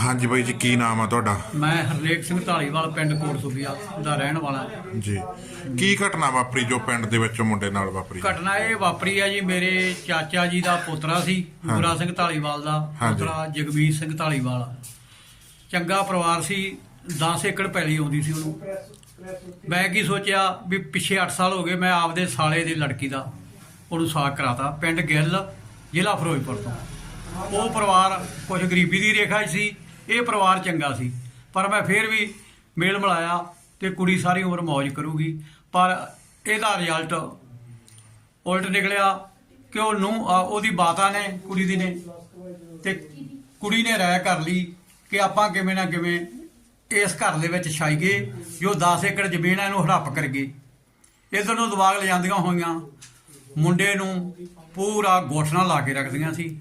ਹਾਂਜੀ ਬਾਈ ਜੀ ਕੀ ਨਾਮ ਆ ਤੁਹਾਡਾ? ਮੈਂ ਹਰਨੇਕ ਸਿੰਘ ਢਾਲੀਵਾਲ ਪਿੰਡ ਕੋਟਸੂਬੀਆ ਦਾ ਰਹਿਣ ਵਾਲਾ। ਜੀ। ਕੀ ਘਟਨਾ ਵਾਪਰੀ ਜੋ ਪਿੰਡ ਦੇ ਵਿੱਚ ਮੁੰਡੇ ਨਾਲ ਵਾਪਰੀ? ਘਟਨਾ ਇਹ ਵਾਪਰੀ ਆ ਜੀ ਮੇਰੇ ਚਾਚਾ ਜੀ ਦਾ ਪੋਤਰਾ ਸੀ ਗੁਰਾ ਸਿੰਘ ਢਾਲੀਵਾਲ ਦਾ। ਪੋਤਰਾ ਜਗਵੀਰ ਸਿੰਘ ਢਾਲੀਵਾਲ ਚੰਗਾ ਪਰਿਵਾਰ ਸੀ 10 ਏਕੜ ਪੈਲੀ ਆਉਂਦੀ ਸੀ ਉਹਨੂੰ। ਮੈਂ ਕੀ ਸੋਚਿਆ ਵੀ ਪਿੱਛੇ 8 ਸਾਲ ਹੋ ਗਏ ਮੈਂ ਆਪਦੇ ਸਾਲੇ ਦੀ ਲੜਕੀ ਦਾ ਉਹਨੂੰ ਸਾਕ ਕਰਾਤਾ ਪਿੰਡ ਗਿੱਲ ਜ਼ਿਲ੍ਹਾ ਫਿਰੋਜ਼ਪੁਰ ਤੋਂ। ਉਹ ਪਰਿਵਾਰ ਕੁਝ ਗਰੀਬੀ ਦੀ ਰੇਖਾ 'ਚ ਸੀ ਇਹ ਪਰਿਵਾਰ ਚੰਗਾ ਸੀ। ਪਰ ਮੈਂ ਫੇਰ ਵੀ ਮੇਲ ਮਿਲਾਇਆ ਤੇ ਕੁੜੀ ਸਾਰੀ ਉਮਰ ਮौज ਕਰੂਗੀ। ਪਰ ਇਹਦਾ ਰਿਜ਼ਲਟ ਉਲਟ ਨਿਕਲਿਆ ਕਿ ਉਹ ਨੂੰ ਉਹਦੀ ਬਾਤਾ ਨੇ, ਕੁੜੀ ਦੀ ਨੇ, ਤੇ ਕੁੜੀ ਨੇ ਰਾਇ ਕਰ ਲਈ ਕਿ ਆਪਾਂ ਕਿਵੇਂ ਨਾ ਕਿਵੇਂ ਇਸ ਘਰ ਦੇ ਵਿੱਚ ਛਾਈਏ ਜੋ 10 ਏਕੜ ਜ਼ਮੀਨ ਹੈ ਇਹਨੂੰ ਹੜੱਪ ਕਰਗੇ ਇਧਰ ਨੂੰ ਦਿਮਾਗ ਲਿਜਾਂਦੀਆਂ ਹੋਈਆਂ। ਮੁੰਡੇ ਨੂੰ ਪੂਰਾ ਗੋਠਣਾ ਲਾ ਕੇ ਰੱਖਦੀਆਂ ਸੀ।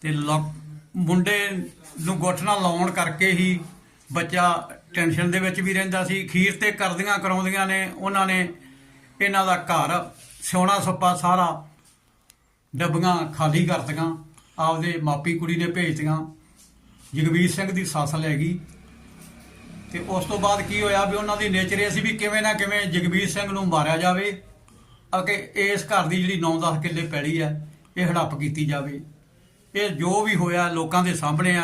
ਤੇ ਲੋ- ਮੁੰਡੇ ਨੂੰ ਗੋਠਣਾ ਲਾਉਣ ਕਰਕੇ ਹੀ ਬੱਚਾ ਟੈਨਸ਼ਨ ਦੇ ਵਿੱਚ ਵੀ ਰਹਿੰਦਾ ਸੀ। ਖੀਰ ਤੇ ਕਰਦੀਆਂ ਕਰਾਉਂਦੀਆਂ ਨੇ, ਉਹਨਾਂ ਨੇ ਇਹਨਾਂ ਦਾ ਘਰ ਸੋਨਾ ਸੱਪਾ ਸਾਰਾ ਡੱਬੀਆਂ ਖਾਲੀ ਕਰਤੀਆਂ, ਆਪਦੇ ਮਾਪੀ ਕੁੜੀ ਨੇ ਭੇਜਤੀਆਂ। ਜਗਵੀਰ ਸਿੰਘ ਦੀ ਸੱਸ ਲੈ ਗਈ। ਤੇ ਉਸ ਤੋਂ ਬਾਅਦ ਕੀ ਹੋਇਆ ਵੀ ਉਹਨਾਂ ਦੀ ਨੇਚਰ ਇਹ ਸੀ ਵੀ ਕਿਵੇਂ ਨਾ ਕਿਵੇਂ ਜਗਵੀਰ ਸਿੰਘ ਨੂੰ ਮਾਰਿਆ ਜਾਵੇ, ਅਤੇ ਇਸ ਘਰ ਦੀ ਜਿਹੜੀ 9-10 ਕਿੱਲੇ ਪੈਲੀ ਹੈ, ਇਹ ਹੜੱਪ ਕੀਤੀ ਜਾਵੇ। ਇਹ ਜੋ ਵੀ ਹੋਇਆ ਲੋਕਾਂ ਦੇ ਸਾਹਮਣੇ ਆ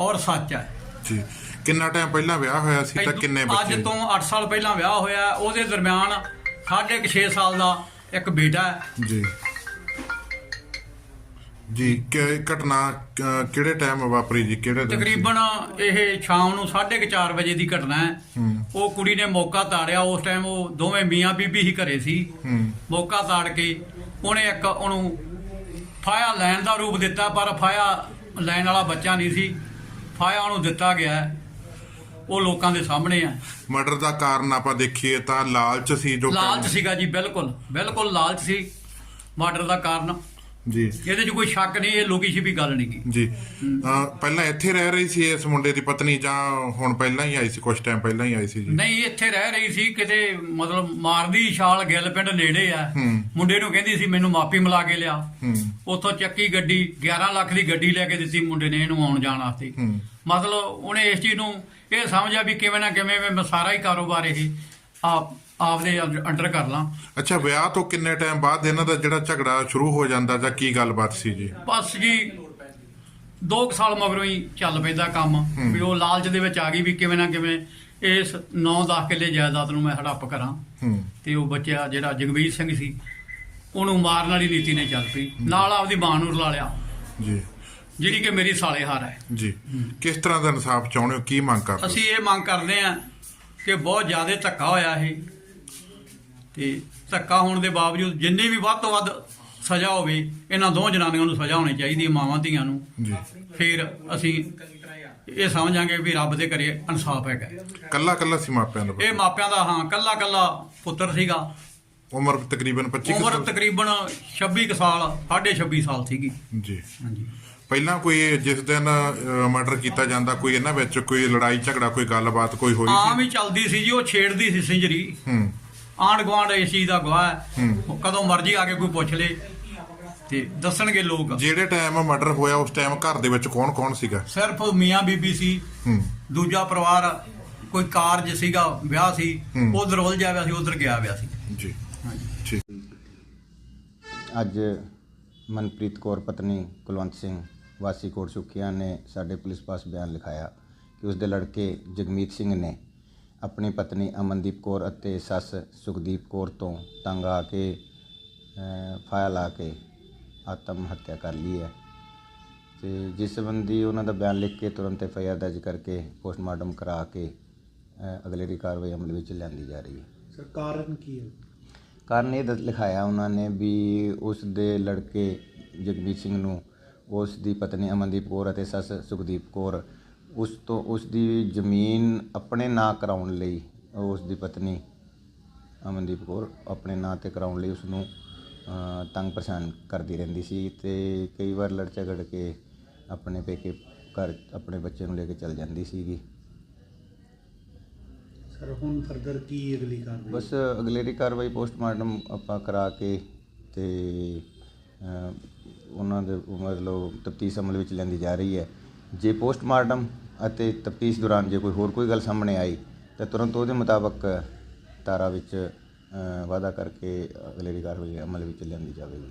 ਔਰ ਸੱਚ ਹੈ ਜੀ। ਕਿੰਨਾ ਟਾਈਮ ਪਹਿਲਾਂ ਵਿਆਹ ਹੋਇਆ ਸੀ ਤਾਂ ਕਿੰਨੇ ਅੱਜ ਬੱਚੇ ਤੋਂ 8 ਸਾਲ ਪਹਿਲਾਂ ਵਿਆਹ ਹੋਇਆ ਉਹਦੇ ਦਰਮਿਆਨ ਸਾਢੇ ਕੁ 6 ਸਾਲ ਦਾ ਇੱਕ ਬੇਟਾ ਹੈ। ਜੀ। ਜੀ ਕਿ ਘਟਨਾ ਕਿਹੜੇ ਟਾਈਮ ਵਾਪਰੀ ਜੀ? ਕਿਹੜੇ ਦਿਨ? ਤਕਰੀਬਨ ਇਹ ਸ਼ਾਮ ਨੂੰ 4:30 ਵਜੇ ਦੀ ਘਟਨਾ ਹੈ। ਉਹ ਕੁੜੀ ਨੇ ਮੌਕਾ ਤਾੜਿਆ ਉਸ ਟਾਈਮ ਉਹ ਦੋਵੇਂ ਮੀਆਂ ਬੀਬੀ ਹੀ ਘਰੇ ਸੀ। ਮੌਕਾ ਤਾੜ ਕੇ ਉਹਨੇ ਇੱਕ ਉਹਨੂੰ ਫਾਇਆ ਲੈਣ ਦਾ ਰੂਪ ਦਿੱਤਾ ਪਰ ਫਾਇਆ ਲੈਣ ਵਾਲਾ ਬੱਚਾ ਨਹੀਂ ਸੀ। ਫਾਇਆ ਉਹਨੂੰ ਦਿੱਤਾ ਗਿਆ। ਉਹ ਲੋਕਾਂ ਦੇ ਸਾਹਮਣੇ ਹੈ। ਮਰਡਰ ਦਾ ਕਾਰਨ ਆਪਾਂ ਦੇਖੀਏ ਤਾਂ ਲਾਲਚ ਸੀ ਜੋ ਲਾਲਚ ਸੀਗਾ ਜੀ ਬਿਲਕੁਲ ਬਿਲਕੁਲ ਲਾਲਚ ਸੀ। ਮਰਡਰ ਦਾ ਕਾਰਨ ਜੀ। ਇਹਦੇ 'ਚ ਕੋਈ ਸ਼ੱਕ ਨਹੀਂ ਇਹ ਲੋਕੀ ਛਿਪੀ ਗੱਲ ਨਹੀਂ ਗੀ ਜੀ। ਅਹ, ਪਹਿਲਾਂ ਇੱਥੇ ਰਹਿ ਰਹੀ ਸੀ ਇਸ ਮੁੰਡੇ ਦੀ ਪਤਨੀ ਜਾਂ ਹੁਣ ਪਹਿਲਾਂ ਹੀ ਆਈ ਸੀ ਕੁਝ ਟਾਈਮ ਪਹਿਲਾਂ ਹੀ ਆਈ ਸੀ ਜੀ? ਨਹੀਂ ਇੱਥੇ ਰਹਿ ਰਹੀ ਸੀ ਕਿਤੇ ਮਤਲਬ ਮਾਰਦੀ ਛਾਲ ਗਿੱਲ ਪਿੰਡ ਨੇੜੇ ਆ। ਹੂੰ। ਮੁੰਡੇ ਨੂੰ ਕਹਿੰਦੀ ਸੀ ਮੈਨੂੰ ਮਾਪੀ ਮਿਲਾ ਕੇ ਲਿਆ। ਹੂੰ। ਉੱਥੋਂ ਚੱਕੀ ਗੱਡੀ 11 ਲੱਖ ਦੀ ਗੱਡੀ ਲੈ ਕੇ ਦਿੱਤੀ ਮੁੰਡੇ ਨੇ ਇਹਨੂੰ ਆਉਣ ਜਾਣ ਵਾਸਤੇ। ਹੂੰ। ਮਤਲਬ ਉਹਨੇ ਇਸ ਚੀਜ਼ ਨੂੰ ਇਹ ਸਮਝਿਆ ਵੀ ਕਿਵੇਂ ਨਾ ਕਿਵੇਂ ਮੈਂ ਸਾਰਾ ਹੀ ਕਾਰੋਬਾਰ ਇਹ ਆਪ ਆਪਦੇ ਅੰਡਰ ਕਰ ਲਾਂ। ਅੱਛਾ ਵਿਆਹ ਤੋਂ ਕਿੰਨੇ ਟਾਈਮ ਬਾਅਦ ਇਹਨਾਂ ਦਾ ਜਿਹੜਾ ਝਗੜਾ ਸ਼ੁਰੂ ਹੋ ਜਾਂਦਾ ਜਾਂ ਕੀ ਗੱਲਬਾਤ ਸੀ ਜੀ? ਬਸ ਜੀ 2 ਸਾਲ ਮਗਰੋਂ ਹੀ ਚੱਲ ਪੈਂਦਾ ਕੰਮ। ਵੀ ਉਹ ਲਾਲਚ ਦੇ ਵਿੱਚ ਆ ਗਈ ਵੀ ਕਿਵੇਂ ਨਾ ਕਿਵੇਂ ਇਸ 9-10 ਕਿੱਲੇ ਜਾਇਦਾਦ ਨੂੰ ਮੈਂ ਹੜੱਪ ਕਰਾਂ। ਤੇ ਉਹ ਬੱਚਾ ਜਿਹੜਾ ਜਗਵੀਰ ਸਿੰਘ ਸੀ ਉਹਨੂੰ ਮਾਰਨ ਵਾਲੀ ਨੀਤੀ ਨੇ ਚੱਲ ਪਈ। ਨਾਲ ਆਪਦੀ ਮਾਂ ਨੂੰ ਰਲਾ ਲਿਆ। ਜੀ। ਜਿਹੜੀ ਕਿ ਮੇਰੀ ਸਾਲੇ ਹਾਰ ਹੈ। ਜੀ। ਕਿਸ ਤਰ੍ਹਾਂ ਦਾ ਇਨਸਾਫ ਚਾਹੁੰਦੇ ਹੋ? ਕੀ ਮੰਗ ਕਰਦੇ ਅਸੀਂ ਇਹ ਮੰਗ ਕਰਦੇ ਹਾਂ ਕਿ ਬਹੁਤ ਜ਼ਿਆਦਾ ਧੱਕਾ ਹੋਇਆ ਇਹ। ਤੇ ਧੱਕਾ ਹੋਣ ਦੇ ਬਾਵਜੂਦ ਜਿੰਨੀ ਵੀ ਵੱਧ ਤੋਂ ਵੱਧ ਸਜ਼ਾ ਹੋਵੇ ਇਹਨਾਂ ਦੋਹਾਂ ਜਨਾਨੀਆਂ ਨੂੰ ਸਜ਼ਾ ਹੋਣੀ ਚਾਹੀਦੀ ਹੈ ਮਾਵਾਂ ਧੀਆਂ ਨੂੰ? ਜੀ। ਫਿਰ ਅਸੀਂ ਇਹ ਸਮਝਾਂਗੇ ਵੀ ਰੱਬ ਦੇ ਘਰੇ ਇਨਸਾਫ ਹੈਗਾ। ਕੱਲਾ ਕੱਲਾ ਸੀ ਮਾਪਿਆਂ ਦਾ ਇਹ ਮਾਪਿਆਂ ਦਾ ਹਾਂ ਕੱਲਾ ਕੱਲਾ ਪੁੱਤਰ ਸੀਗਾ। ਉਮਰ ਤਕਰੀਬਨ 25 ਕੁ ਉਮਰ ਤਕਰੀਬਨ 26 ਕੁ ਸਾਲ 26 ਸਾਲ ਸੀਗੀ। ਜੀ। ਹਾਂਜੀ। ਪਹਿਲਾਂ ਕੋਈ ਜਿਸ ਦਿਨ ਮਰਡਰ ਕੀਤਾ ਜਾਂਦਾ ਕੋਈ ਇਹਨਾਂ ਵਿੱਚ ਕੋਈ ਲੜਾਈ ਝਗੜਾ ਕੋਈ ਗੱਲਬਾਤ ਕੋਈ ਹੋਈ ਆਮ ਸੀ ਹੀ ਚੱਲਦੀ ਸੀ ਜੀ ਉਹ ਛੇੜਦੀ ਸੀ ਸਿੰਜਰੀ। ਹੂੰ। ਆਂਢ ਗੁਆਂਢ ਇਸ ਚੀਜ਼ ਦਾ ਗਵਾਹ ਹੈ। ਕਦੋਂ ਮਰਜ਼ੀ ਆ ਕੇ ਕੋਈ ਪੁੱਛ ਲੇ ਤੇ ਦੱਸਣਗੇ ਲੋਕ। ਜਿਹੜੇ ਟਾਈਮ ਮਰਡਰ ਹੋਇਆ ਉਸ ਟਾਈਮ ਘਰ ਦੇ ਵਿੱਚ ਕੌਣ ਕੌਣ ਸੀਗਾ? ਸਿਰਫ ਮੀਆਂ ਬੀਬੀ ਸੀ। ਦੂਜਾ ਪਰਿਵਾਰ ਕੋਈ ਕਾਰਜ ਸੀਗਾ ਵਿਆਹ ਸੀ। ਉਧਰ ਉਲਝਿਆ ਹੋਇਆ ਸੀ ਉਧਰ ਗਿਆ ਹੋਇਆ ਸੀ। ਜੀ। ਹਾਂਜੀ। ਠੀਕ। ਅੱਜ ਮਨਪ੍ਰੀਤ ਕੌਰ ਪਤਨੀ ਕੁਲਵੰਤ ਸਿੰਘ ਵਾਸੀ ਕੋਟ ਸੁਖੀਆ ਨੇ ਸਾਡੇ ਪੁਲਿਸ ਪਾਸ ਬਿਆਨ ਲਿਖਾਇਆ ਕਿ ਉਸ ਦੇ ਲੜਕੇ ਜਗਮੀਤ ਸਿੰਘ ਨੇ ਆਪਣੀ ਪਤਨੀ ਅਮਨਦੀਪ ਕੌਰ ਅਤੇ ਸੱਸ ਸੁਖਦੀਪ ਕੌਰ ਤੋਂ ਤੰਗ ਆ ਕੇ ਅਹ, ਫਾਇਆ ਲਾ ਕੇ ਆਤਮ ਹੱਤਿਆ ਕਰ ਲਈ ਹੈ। ਤੇ ਜਿਸ ਸੰਬੰਧੀ ਉਹਨਾਂ ਦਾ ਬਿਆਨ ਲਿਖ ਕੇ ਤੁਰੰਤ ਐਫ ਆਈ ਆਰ ਦਰਜ ਕਰਕੇ ਪੋਸਟਮਾਰਟਮ ਕਰਾ ਕੇ ਅਹ, ਅਗਲੇਰੀ ਕਾਰਵਾਈ ਅਮਲ ਵਿੱਚ ਲਿਆਂਦੀ ਜਾ ਰਹੀ ਹੈ। ਸਰ ਕਾਰਨ ਕੀ ਹੈ? ਕਾਰਨ ਇਹ ਲਿਖਾਇਆ ਉਹਨਾਂ ਨੇ ਵੀ ਉਸ ਦੇ ਲੜਕੇ ਜਗਮੀਤ ਸਿੰਘ ਨੂੰ ਉਸ ਦੀ ਪਤਨੀ ਅਮਨਦੀਪ ਕੌਰ ਅਤੇ ਸੱਸ ਸੁਖਦੀਪ ਕੌਰ ਉਸ ਤੋਂ ਉਸ ਦੀ ਜ਼ਮੀਨ ਆਪਣੇ ਨਾਂ ਕਰਾਉਣ ਲਈ ਉਸ ਦੀ ਪਤਨੀ ਅਮਨਦੀਪ ਕੌਰ ਆਪਣੇ ਨਾਂ ਤੇ ਕਰਾਉਣ ਲਈ ਉਸ ਨੂੰ ਤੰਗ ਪਰੇਸ਼ਾਨ ਕਰਦੀ ਰਹਿੰਦੀ ਸੀ ਤੇ ਕਈ ਵਾਰ ਲੜ ਝਗੜ ਕੇ ਆਪਣੇ ਪੇਕੇ ਘਰ ਆਪਣੇ ਬੱਚੇ ਨੂੰ ਲੈ ਕੇ ਚਲ ਜਾਂਦੀ ਸੀਗੀ। ਸਰ ਹੁਣ ਫਰਦਰ ਕੀ ਅਗਲੀ ਕਾਰਵਾਈ? ਬਸ ਅਗਲੇਰੀ ਕਾਰਵਾਈ ਪੋਸਟਮਾਰਟਮ ਆਪਾਂ ਕਰਾ ਕੇ ਤੇ ਉਹਨਾਂ ਦੇ ਮਤਲਬ ਤਫਤੀਸ਼ ਅਮਲ ਵਿੱਚ ਲੈਂਦੀ ਜਾ ਰਹੀ ਹੈ। ਜੇ ਪੋਸਟਮਾਰਟਮ ਅਤੇ ਤਫਤੀਸ਼ ਦੌਰਾਨ ਜੇ ਕੋਈ ਹੋਰ ਕੋਈ ਗੱਲ ਸਾਹਮਣੇ ਆਈ, ਤਾਂ ਤੁਰੰਤ ਉਹਦੇ ਮੁਤਾਬਕ ਧਾਰਾ ਵਿੱਚ ਵਾਧਾ ਕਰਕੇ ਅਗਲੇਰੀ ਕਾਰਵਾਈ ਅਮਲ ਵਿੱਚ ਲਿਆਂਦੀ ਜਾਵੇਗੀ।